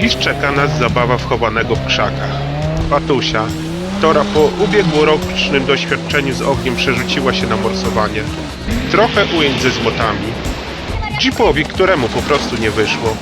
Dziś czeka nas zabawa wchowanego w krzakach. Patusia, która po ubiegłorocznym doświadczeniu z ogniem przerzuciła się na morsowanie. Trochę ujęć ze złotami. Jeepowi, któremu po prostu nie wyszło.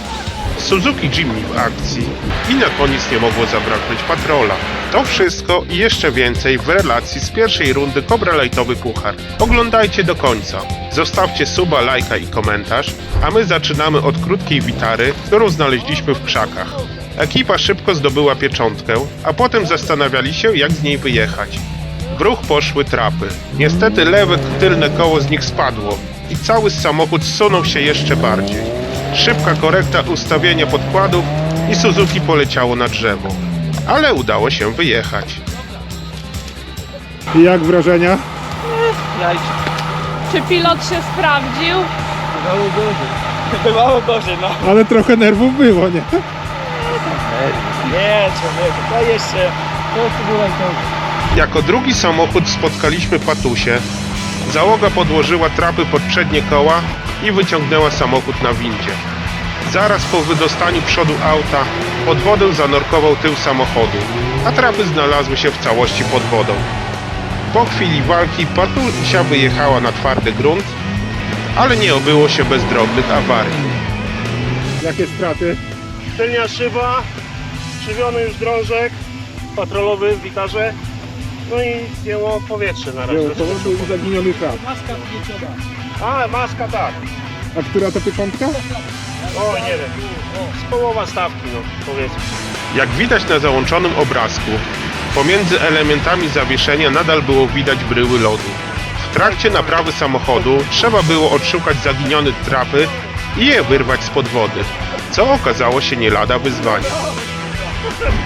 Suzuki Jimmy w akcji i na koniec nie mogło zabraknąć patrola. To wszystko i jeszcze więcej w relacji z pierwszej rundy Cobra Lightowy Puchar. Oglądajcie do końca. Zostawcie suba, lajka i komentarz, a my zaczynamy od krótkiej witary, którą znaleźliśmy w krzakach. Ekipa szybko zdobyła pieczątkę, a potem zastanawiali się jak z niej wyjechać. W ruch poszły trapy. Niestety lewe tylne koło z nich spadło i cały samochód zsunął się jeszcze bardziej. Szybka korekta ustawienia podkładów i Suzuki poleciało na drzewo. Ale udało się wyjechać. I jak wrażenia? Czy pilot się sprawdził? Bywało gorzej. Bywało gorzej, no. Ale trochę nerwów było, nie? Nie, człowieku, to jeszcze... To jeszcze było. Jako drugi samochód spotkaliśmy Patusie. Załoga podłożyła trapy pod przednie koła i wyciągnęła samochód na windzie. Zaraz po wydostaniu przodu auta pod wodę zanurkował tył samochodu, a trapy znalazły się w całości pod wodą. Po chwili walki Patusia wyjechała na twardy grunt, ale nie obyło się bez drobnych awarii. Jakie straty? Tylnia szyba, skrzywiony już drążek, patrolowy w witarze, no i zdjęło powietrze na razie. Był zaginiony trap. A, maska tak. A która to pieczątka? O, nie wiem. Z połowa stawki, no, powiedzmy. Jak widać na załączonym obrazku, pomiędzy elementami zawieszenia nadal było widać bryły lodu. W trakcie naprawy samochodu trzeba było odszukać zaginione trapy i je wyrwać spod wody, co okazało się nie lada wyzwania.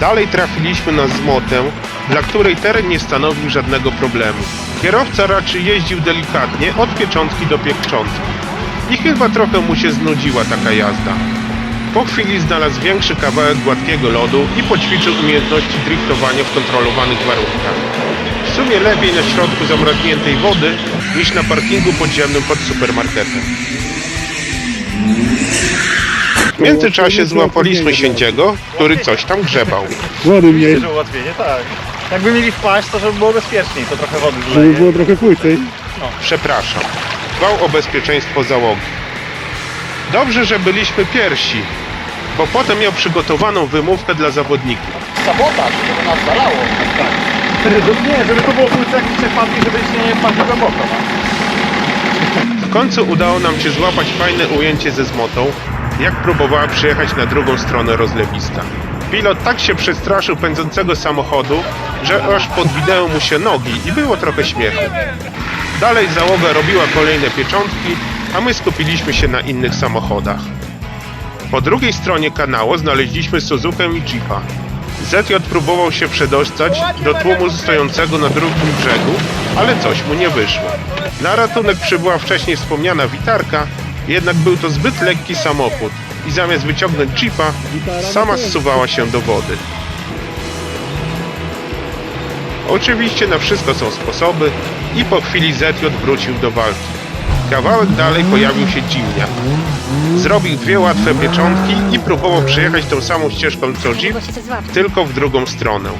Dalej trafiliśmy na zmotę, dla której teren nie stanowił żadnego problemu. Kierowca raczej jeździł delikatnie od pieczątki do pieczątki i chyba trochę mu się znudziła taka jazda. Po chwili znalazł większy kawałek gładkiego lodu i poćwiczył umiejętności driftowania w kontrolowanych warunkach. W sumie lepiej na środku zamrażniętej wody niż na parkingu podziemnym pod supermarketem. W międzyczasie złapaliśmy święciego, który coś tam grzebał. Mniej, Że ułatwienie, tak. Jakby mieli wpaść, to żeby było bezpieczniej, to trochę wody żeby było trochę płycej. Przepraszam. Dbał o bezpieczeństwo załogi. Dobrze, że byliśmy pierwsi, bo potem miał przygotowaną wymówkę dla zawodników. Sabotaż, to nas balało. Tak. Nie, żeby to było płyce jakieś przepadki, żebyście nie wpadli głęboko. no. W końcu udało nam się złapać fajne ujęcie ze zmotą, jak próbowała przyjechać na drugą stronę rozlewiska. Pilot tak się przestraszył pędzącego samochodu, że aż podwinęły mu się nogi i było trochę śmiechu. Dalej załoga robiła kolejne pieczątki, a my skupiliśmy się na innych samochodach. Po drugiej stronie kanału znaleźliśmy Suzukę i Jeepa. ZJ próbował się przedostać do tłumu stojącego na drugim brzegu, ale coś mu nie wyszło. Na ratunek przybyła wcześniej wspomniana witarka, jednak był to zbyt lekki samochód i zamiast wyciągnąć Jeepa, sama zsuwała się do wody. Oczywiście na wszystko są sposoby i po chwili ZJ wrócił do walki. Kawałek dalej pojawił się dziwniak. Zrobił dwie łatwe pieczątki i próbował przejechać tą samą ścieżką co Jeep, tylko w drugą stronę.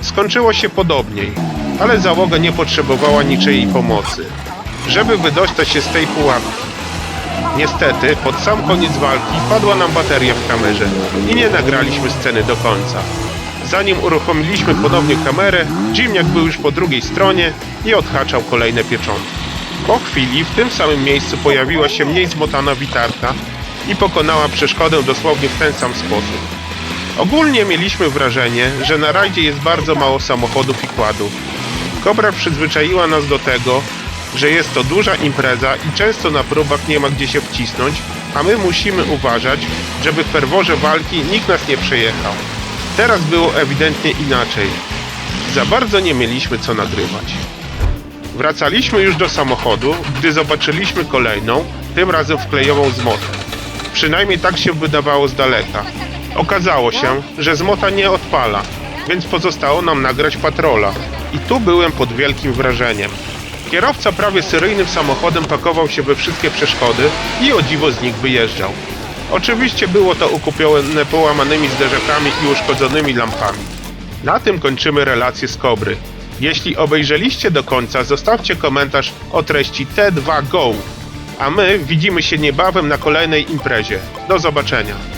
Skończyło się podobniej, ale załoga nie potrzebowała niczyjej pomocy, żeby wydostać się z tej pułapki. Niestety, pod sam koniec walki padła nam bateria w kamerze i nie nagraliśmy sceny do końca. Zanim uruchomiliśmy ponownie kamerę, Jimniak był już po drugiej stronie i odhaczał kolejne pieczątki. Po chwili w tym samym miejscu pojawiła się mniej zmotana witarka i pokonała przeszkodę dosłownie w ten sam sposób. Ogólnie mieliśmy wrażenie, że na rajdzie jest bardzo mało samochodów i kładów. Kobra przyzwyczaiła nas do tego, że jest to duża impreza i często na próbach nie ma gdzie się wcisnąć, a my musimy uważać, żeby w ferworze walki nikt nas nie przejechał. Teraz było ewidentnie inaczej. Za bardzo nie mieliśmy co nagrywać. Wracaliśmy już do samochodu, gdy zobaczyliśmy kolejną, tym razem wklejową zmotę. Przynajmniej tak się wydawało z daleka. Okazało się, że zmota nie odpala, więc pozostało nam nagrać patrola. I tu byłem pod wielkim wrażeniem. Kierowca prawie seryjnym samochodem pakował się we wszystkie przeszkody i o dziwo z nich wyjeżdżał. Oczywiście było to ukupione połamanymi zderzakami i uszkodzonymi lampami. Na tym kończymy relację z Kobry. Jeśli obejrzeliście do końca, zostawcie komentarz o treści T2 Go. A my widzimy się niebawem na kolejnej imprezie. Do zobaczenia.